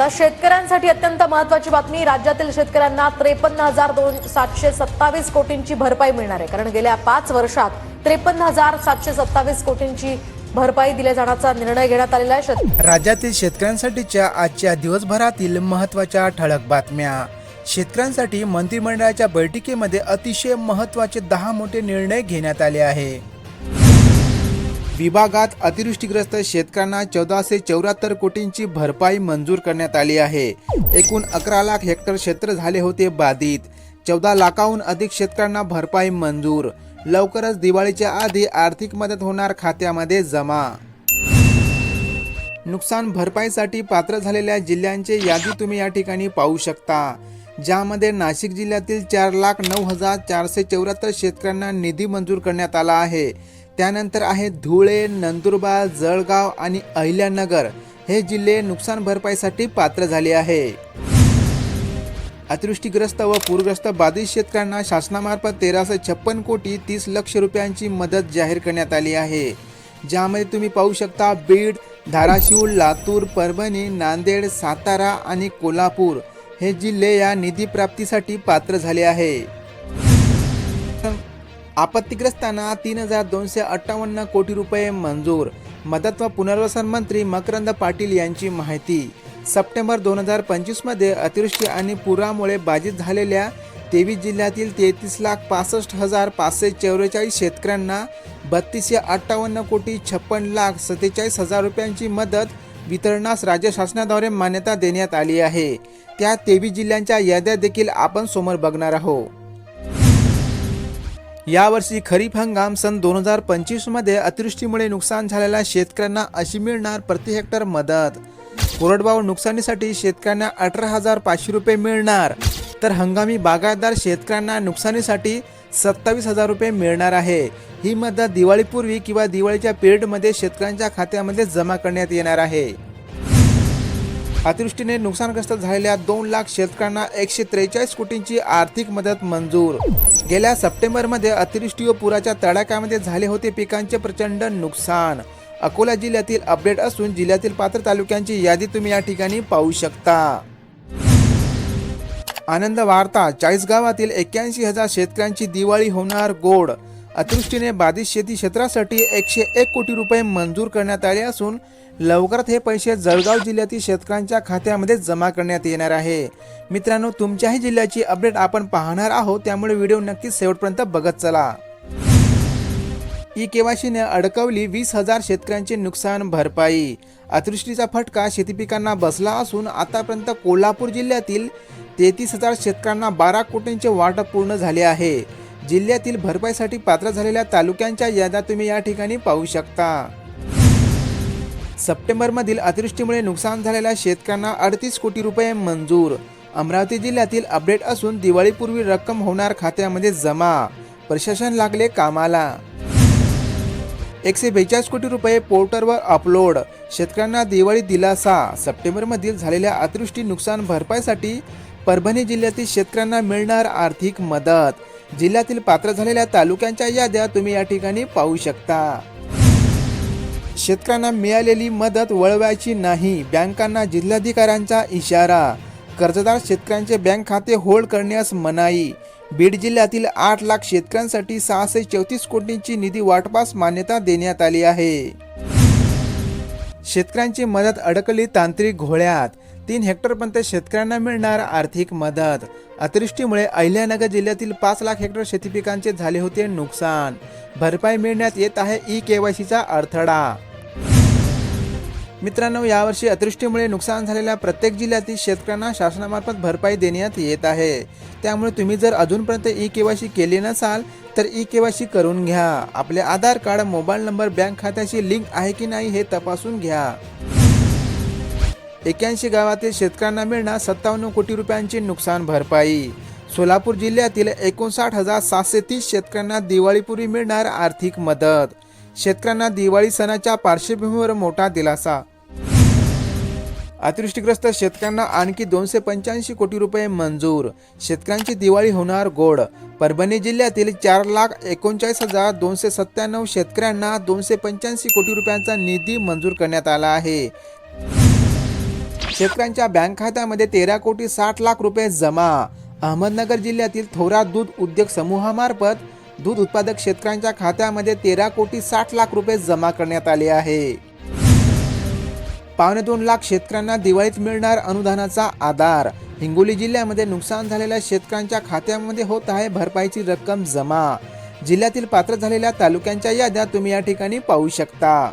आता शेतकऱ्यांसाठी अत्यंत महत्वाची बातमी राज्यातील शेतकऱ्यांना त्रेपन्न हजार दोन सातशे सत्तावीस कोटींची भरपाई मिळणार आहे. कारण गेल्या पाच वर्षात त्रेपन्न हजार सातशे सत्तावीस कोटींची भरपाई दिल्या जाण्याचा निर्णय घेण्यात आलेला आहे. शेत- राज्यातील शेतकऱ्यांसाठीच्या आजच्या दिवसभरातील महत्त्वाच्या ठळक बातम्या. शेतकऱ्यांसाठी मंत्रिमंडळाच्या बैठकीमध्ये अतिशय महत्त्वाचे दहा मोठे निर्णय घेण्यात आले आहे. विभागात अतिवृष्टीग्रस्त शेतकऱ्यांना चौदाशे चौऱ्याहत्तर कोटींची भरपाई मंजूर करण्यात आली आहे. एकूण अकरा लाख हेक्टर क्षेत्र झाले होते बाधित. चौदा लाखाहून अधिक शेतकऱ्यांना भरपाई मंजूर. लवकरच दिवाळीच्या आधी आर्थिक मदत होणार खात्यामध्ये जमा. नुकसान भरपाईसाठी पात्र झालेल्या जिल्ह्यांची यादी तुम्ही या ठिकाणी पाहू शकता ज्यामध्ये नाशिक जिल्ह्यातील चार लाख नऊ हजार चारशे चौऱ्याहत्तर शेतकऱ्यांना निधी मंजूर करण्यात आला आहे. त्यानंतर आहे धुळे नंदुरबार जळगाव आणि अहिल्यानगर. हे जिल्हे नुकसान भरपाईसाठी पात्र झाले आहे. अतिवृष्टीग्रस्त व पूरग्रस्त बाधित शेतकऱ्यांना शासनामार्फत तेराशे छप्पन कोटी तीस लक्ष रुपयांची मदत जाहीर करण्यात आली आहे. ज्यामध्ये तुम्ही पाहू शकता बीड धाराशिव लातूर परभणी नांदेड सातारा आणि कोल्हापूर. हे जिल्हे या निधी प्राप्तीसाठी पात्र झाले आहे. आपत्तीग्रस्तांना तीन हजार दोनशे अठ्ठावन्न कोटी रुपये मंजूर. मदत व पुनर्वसन मंत्री मकरंद पाटील यांची माहिती. सप्टेंबर दोन हजार पंचवीसमध्ये अतिवृष्टी आणि पुरामुळे बाधित झालेल्या तेवीस जिल्ह्यातील तेहतीस लाख पासष्ट हजार पाचशे चौवेचाळीस शेतकऱ्यांना बत्तीसशे अठ्ठावन्न कोटी छप्पन लाख सत्तेचाळीस हजार रुपयांची मदत वितरणास राज्य शासनाद्वारे मान्यता देण्यात आली आहे. त्या तेवीस जिल्ह्यांच्या याद्या देखील आपण समोर बघणार आहोत. यावर्षी खरीप हंगाम सन दोन हजार पंचवीसमध्ये अतिवृष्टीमुळे नुकसान झालेल्या शेतकऱ्यांना अशी मिळणार प्रति हेक्टर मदत. कोरडवाहू नुकसानीसाठी शेतकऱ्यांना अठरा हजार पाचशे रुपये मिळणार. तर हंगामी बागायतदार शेतकऱ्यांना नुकसानीसाठी सत्तावीस हजार रुपये मिळणार आहे. ही मदत दिवाळीपूर्वी किंवा दिवाळीच्या पिरियडमध्ये शेतकऱ्यांच्या खात्यामध्ये जमा करण्यात येणार आहे. अतिवृष्टीने नुकसानग्रस्त झालेल्या दोन लाख शेतकऱ्यांना एकशे त्रेचाळीस कोटींची आर्थिक मदत मंजूर. गेल्या सप्टेंबरमध्ये अतिवृष्टी व पुराच्या तडाख्यामध्ये झाले होते पिकांचे प्रचंड नुकसान. अकोला जिल्ह्यातील अपडेट असून जिल्ह्यातील पात्र तालुक्यांची यादी तुम्ही या ठिकाणी पाहू शकता. आनंद वार्ता चाळीस गावातील एक्क्याऐंशी हजार शेतकऱ्यांची दिवाळी होणार गोड. अतिवृष्टीने बाधित शेती क्षेत्रासाठी एकशे एक कोटी रुपये मंजूर करण्यात आले असून लवकरात हे पैसे जळगाव जिल्ह्यातील शेतकऱ्यांच्या खात्यामध्ये जमा करण्यात येणार आहे. मित्रांनो तुमच्याही जिल्ह्याची अपडेट आपण पाहणार आहोत त्यामुळे व्हिडिओ नक्कीच शेवटपर्यंत बघत चला. ई केवायसीने अडकवली वीस हजार शेतकऱ्यांचे नुकसान भरपाई. अतिवृष्टीचा फटका शेतीपिकांना बसला असून आतापर्यंत कोल्हापूर जिल्ह्यातील तेहतीस हजार शेतकऱ्यांना बारा कोटींचे वाटप पूर्ण झाले आहे. जिल्ह्यातील भरपाईसाठी पात्र झालेल्या तालुक्यांच्या याद्या तुम्ही या ठिकाणी पाहू शकता. सप्टेंबरमधील अतिवृष्टीमुळे नुकसान झालेल्या शेतकऱ्यांना अडतीस कोटी रुपये मंजूर. अमरावती जिल्ह्यातील अपडेट असून दिवाळीपूर्वी रक्कम होणार खात्यामध्ये जमा. प्रशासन लागले कामाला. एकशे बेचाळीस कोटी रुपये पोर्टलवर अपलोड. शेतकऱ्यांना दिवाळी दिलासा. सप्टेंबरमधील झालेल्या अतिवृष्टी नुकसान भरपाईसाठी परभणी जिल्ह्यातील शेतकऱ्यांना मिळणार आर्थिक मदत. जिल्ह्यातील पात्र झालेल्या तालुक्यांच्या याद्या तुम्ही या ठिकाणी पाहू शकता. शेतकऱ्यांना मिळालेली मदत वळवायची नाही. बँकांना जिल्हाधिकाऱ्यांचा इशारा. कर्जदार शेतकऱ्यांचे बँक खाते होल्ड करण्यास मनाई. बीड जिल्ह्यातील आठ लाख शेतकऱ्यांसाठी सहाशे चौतीस कोटींची निधी वाटपास मान्यता देण्यात आली आहे. शेतकऱ्यांची मदत अडकली तांत्रिक घोळ्यात. तीन हेक्टरपर्यंत शेतकऱ्यांना मिळणार आर्थिक मदत. अतिवृष्टीमुळे अहिल्यानगर जिल्ह्यातील पाच लाख हेक्टर शेतीपिकांचे झाले होते नुकसान. भरपाई मिळण्यात येत आहे ई केवायसीचा अडथळा. मित्रांनो यावर्षी अतिवृष्टीमुळे नुकसान झालेल्या प्रत्येक जिल्ह्यातील शेतकऱ्यांना शासनामार्फत भरपाई देण्यात येत आहे. त्यामुळे तुम्ही जर अजूनपर्यंत ई केवायसी केली नसाल तर ई केवायसी करून घ्या. आपले Aadhaar card mobile number bank खात्याशी लिंक आहे की नाही हे तपासून घ्या. एक्याऐंशी गावातील शेतकऱ्यांना मिळणार सत्तावन्न कोटी रुपयांची नुकसान भरपाई. सोलापूर जिल्ह्यातील एकोणसाठ हजार सातशे तीस शेतकऱ्यांना दिवाळीपूर्वी मिळणार आर्थिक मदत. शेतकऱ्यांना दिवाळी सणाच्या पार्श्वभूमीवर मोठा दिलासा. अतिवृष्टीग्रस्त शेतकऱ्यांना आणखी दोनशे पंच्याऐंशी कोटी रुपये मंजूर. शेतकऱ्यांची दिवाळी होणार गोड. परभणी जिल्ह्यातील चार लाख एकोणचाळीस हजार दोनशे सत्त्याण्णव शेतकऱ्यांना दोनशे पंच्याऐंशी कोटी रुपयांचा निधी मंजूर करण्यात आला आहे. शेतकऱ्यांच्या बँक खात्यामध्ये तेरा कोटी साठ लाख रुपये जमा. अहमदनगर जिल्ह्यातील थोरात दूध उद्योग समूहामार्फत दूध उत्पादक शेतकऱ्यांच्या खात्यामध्ये तेरा कोटी साठ लाख रुपये जमा करण्यात आले आहे. पावणे दोन लाख शेतकऱ्यांना दिवाळीत मिळणार अनुदानाचा आधार. हिंगोली जिल्ह्यामध्ये नुकसान झालेल्या शेतकऱ्यांच्या खात्यामध्ये होत आहे भरपाईची रक्कम जमा. जिल्ह्यातील पात्र झालेल्या तालुक्यांच्या याद्या तुम्ही या ठिकाणी पाहू शकता.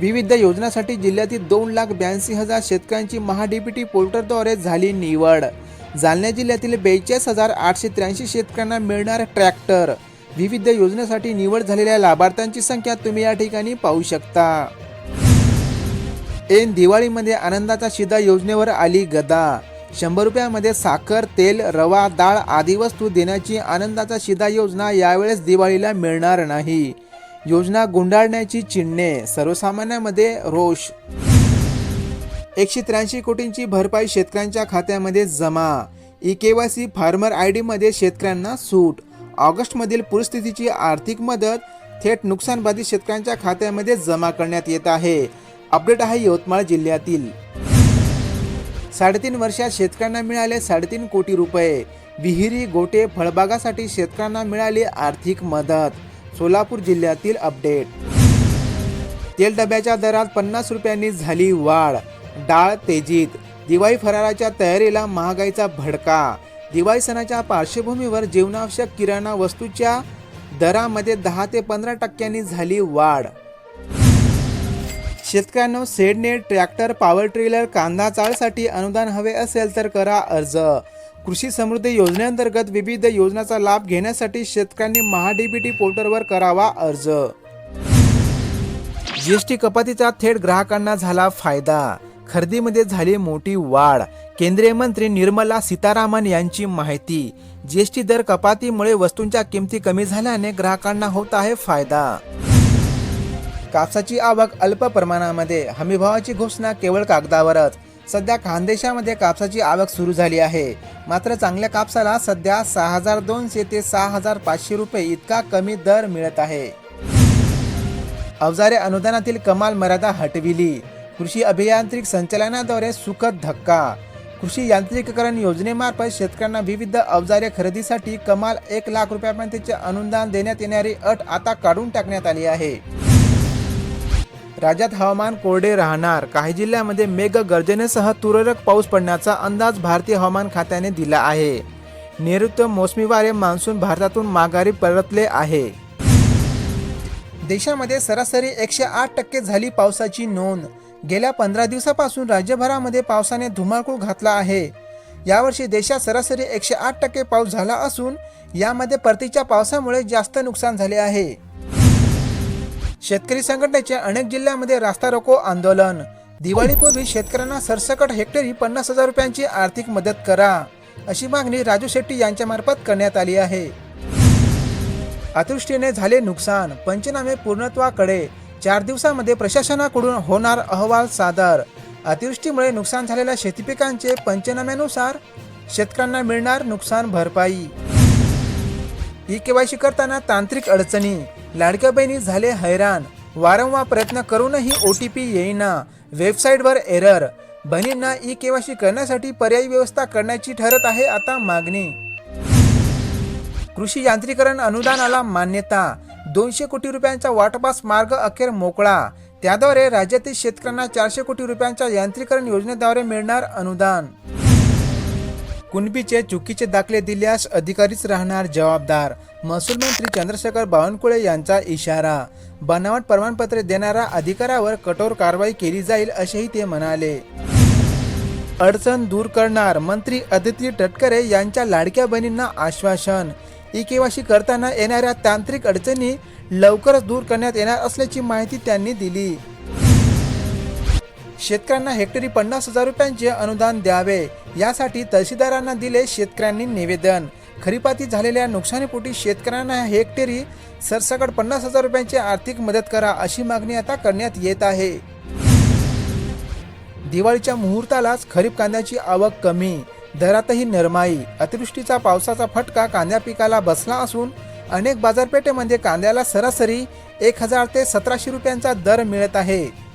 विविध योजनांसाठी जिल्ह्यातील दोन लाख ब्याऐंशी हजार शेतकऱ्यांची महाडीपीटी पोर्टलद्वारे झाली निवड. जालना जिल्ह्यातील बेचाळीस हजार आठशे त्र्याऐंशी शेतकऱ्यांना मिळणार ट्रॅक्टर. विविध योजनेसाठी निवड झालेल्या लाभार्थ्यांची संख्या तुम्ही या ठिकाणी पाहू शकता. ऐन दिवाळीमध्ये आनंदाचा शिदा योजनेवर आली गदा. शंभर रुपयामध्ये साखर तेल रवा डाळ आदी वस्तू देण्याची आनंदाचा शिदा योजना यावेळेस दिवाळीला मिळणार नाही. योजना गुंडाळण्याची चिन्हे सर्वसामान्यांमध्ये रोष. एकशे त्र्याऐंशी कोटींची भरपाई शेतकऱ्यांच्या खात्यामध्ये जमा. E K Y C farmer I डीमध्ये शेतकऱ्यांना सूट. ऑगस्टमधील पूरस्थितीची आर्थिक मदत थेट नुकसानबाधित शेतकऱ्यांच्या खात्यामध्ये जमा करण्यात येत आहे. अपडेट आहे यवतमाळ जिल्ह्यातील. साडेतीन वर्षात शेतकऱ्यांना मिळाले साडेतीन कोटी रुपये. विहिरी गोटे फळबागासाठी शेतकऱ्यांना मिळाली आर्थिक मदत. सोलापूर जिल्ह्यातील अपडेट. तेल डब्याच्या दरात पन्नास रुपयांनी झाली वाढ. डाळ तेजीत. दिवाळी फराळाच्या तयारीला महागाईचा भडका. दिवाळी सणाच्या पार्श्वभूमीवर जीवनावश्यक किराणा वस्तूच्या दरामध्ये दहा ते पंधरा टक्क्यांनी झाली वाढ. शेतकऱ्यांनो shade net tractor power trailer कांदा चाळसाठी अनुदान हवे असेल तर करा अर्ज. कृषी समृद्धी योजनेअंतर्गत विविध योजनांचा लाभ घेण्यासाठी शेतकऱ्यांनी महाडीबीटी पोर्टलवर करावा अर्ज. जीएसटी कपातीचा थेट ग्राहकांना झाला फायदा. खरेदीमध्ये झाली मोठी वाढ. केंद्रीय मंत्री निर्मला सीतारामन यांची माहिती. जीएसटी दर कपातीमुळे वस्तूंच्या किमती कमी झाल्याने ग्राहकांना होत आहे फायदा. कापसाची आवक अल्प प्रमाणामध्ये हमीभावाची घोषणा केवळ कागदावरच. सध्या खानदेशामध्ये कापसाची आवक सुरू झाली आहे. मात्र चांगल्या कापसाला सध्या सहा हजार दोनशे ते सहा हजार पाचशे रुपये इतका कमी दर मिळत आहे. अवजारे अनुदानातील कमाल मर्यादा हटविली. कृषी अभियांत्रिक संचालनाद्वारे सुखद धक्का. कृषी यांत्रिकीकरण योजनेमार्फत शेतकऱ्यांना विविध अवजारे खरेदीसाठी कमाल एक लाख रुपयापर्यंतचे अनुदान देण्यात येणारी अट आता काढून टाकण्यात आली आहे. राज्यात हवामान कोरडे राहणार. काही जिल्ह्यामध्ये मेघ गर्जनेसह तुरळक पाऊस पडण्याचा अंदाज भारतीय हवामान खात्याने दिला आहे. नैऋत्य मोसमी वारे मान्सून भारतातून माघारी परतले आहे. देशामध्ये सरासरी एकशे आठ टक्के झाली पावसाची नोंद. गेल्या पंधरा दिवसापासून राज्यभरामध्ये पावसाने धुमाकूळ घातला आहे. यावर्षी देशात सरासरी एकशे आठ टक्के पाऊस झाला असून यामध्ये परतीच्या पावसामुळे जास्त नुकसान झाले आहे. शेतकरी संघटनेचे अनेक जिल्ह्यांमध्ये रास्ता रोको आंदोलन. दिवाळीपूर्वी शेतकऱ्यांना सरसकट हेक्टरी पन्नास हजार रुपयांची आर्थिक मदत करा अशी मागणी राजू शेट्टी यांच्यामार्फत करण्यात आली आहे. अतिवृष्टीने झाले नुकसान पंचनामे पूर्णत्वाकडे चार दिवसामध्ये प्रशासनाकडून होणार अहवाल सादर. अतिवृष्टीमुळे नुकसान झालेल्या शेतीपिकांचे पंचनाम्यानुसार शेतकऱ्यांना मिळणार नुकसान भरपाई. ई केवायसी करताना तांत्रिक अडचणी लाडक्या बहिणी झाले हैराण. वारंवार प्रयत्न करूनही ओ टी पी येईना. वेबसाईटवर एरर बहिणींना ई केवायसी करण्यासाठी पर्यायी व्यवस्था करण्याची ठरत आहे आता मागणी. कृषी यांत्रिकरण अनुदानाला मान्यता. दोनशे कोटी रुपयांचा वाटपास मार्ग अखेर मोकळा. त्याद्वारे राज्यातील शेतकऱ्यांना चारशे कोटी रुपयांच्या यांत्रिकरण योजनेद्वारे मिळणार अनुदान. कुणबीचे चुकीचे दाखले दिल्यास अधिकारीच राहणार जबाबदार. महसूल मंत्री चंद्रशेखर बावनकुळे यांचा इशारा. बनावट प्रमाणपत्रे देणाऱ्या अधिकाऱ्यावर कठोर कारवाई केली जाईल असेही ते म्हणाले. अडचण दूर करणार मंत्री अदिती तटकरे यांच्या लाडक्या बहिणींना आश्वासन. ई केवाशी करताना येणाऱ्या तांत्रिक अडचणी लवकरच दूर करण्यात येणार असल्याची माहिती त्यांनी दिली. शेतकऱ्यांना हेक्टरी पन्नास हजार रुपयांचे अनुदान द्यावे. यासाठी तहसीलदारांना दिले शेतकऱ्यांनी निवेदन. खरीपाती झालेल्या नुकसानीपोटी शेतकऱ्यांना हेक्टरी सरसकट पन्नास हजार रुपयांची आर्थिक मदत करा अशी मागणी आता करण्यात येत आहे. दिवाळीच्या मुहूर्तालाच खरीप कांद्याची आवक कमी. दरातही नरमाई. अतिवृष्टीचा पावसाचा फटका कांद्या पिकाला बसला असून अनेक बाजारपेठेमध्ये कांद्याला सरासरी एक हजार ते सतराशे रुपयांचा दर मिळत आहे.